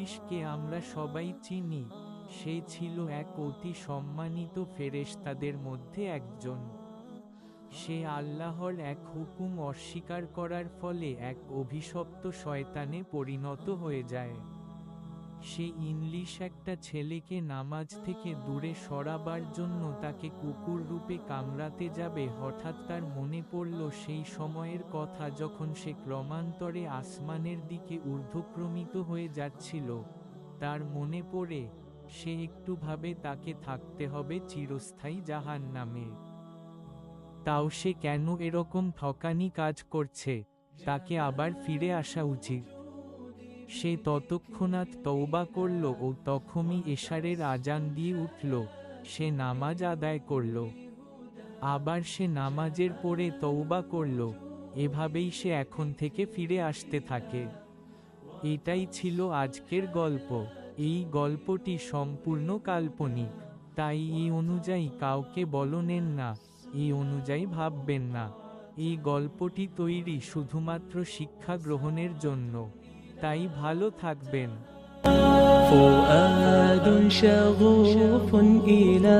ইংলিশকে আমরা সবাই চিনি। সে ছিল এক অতি সম্মানিত ফেরেশতাদের মধ্যে একজন। সে আল্লাহর এক হুকুম অস্বীকার করার ফলে এক অভিশপ্ত শয়তানে পরিণত হয়ে যায়। সে ইংলিশ একটা ছেলেকে নামাজ থেকে দূরে সরাবার জন্য তাকে কুকুর রূপে কামড়াতে যাবে। হঠাৎ তার মনে পড়ল সেই সময়ের কথা যখন সে ক্রমান্তরে আসমানের দিকে ঊর্ধ্বক্রমিত হয়ে যাচ্ছিল। তার মনে পড়ে, সে একটু ভাবে তাকে থাকতে হবে চিরস্থায়ী জাহান নামে তাও সে কেন এরকম ঠকানি কাজ করছে? তাকে আবার ফিরে আসা উচিত। সে ততক্ষণাৎ তৌবা করল ও তখনই এশারের আজান দিয়ে উঠল। সে নামাজ আদায় করল। আবার সে নামাজের পরে তৌবা করল। এভাবেই সে এখন থেকে ফিরে আসতে থাকে। এটাই ছিল আজকের গল্প। এই গল্পটি সম্পূর্ণ কাল্পনিক। তাই এই অনুযায়ী কাউকে বলনেন না, এই অনুযায়ী ভাববেন না। এই গল্পটি তৈরি শুধুমাত্র শিক্ষা গ্রহণের জন্য। তাই ভালো থাকবেন। فؤاد شغوف إلى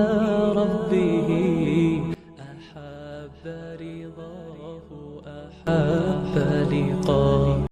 ربه أحب رضاه أحب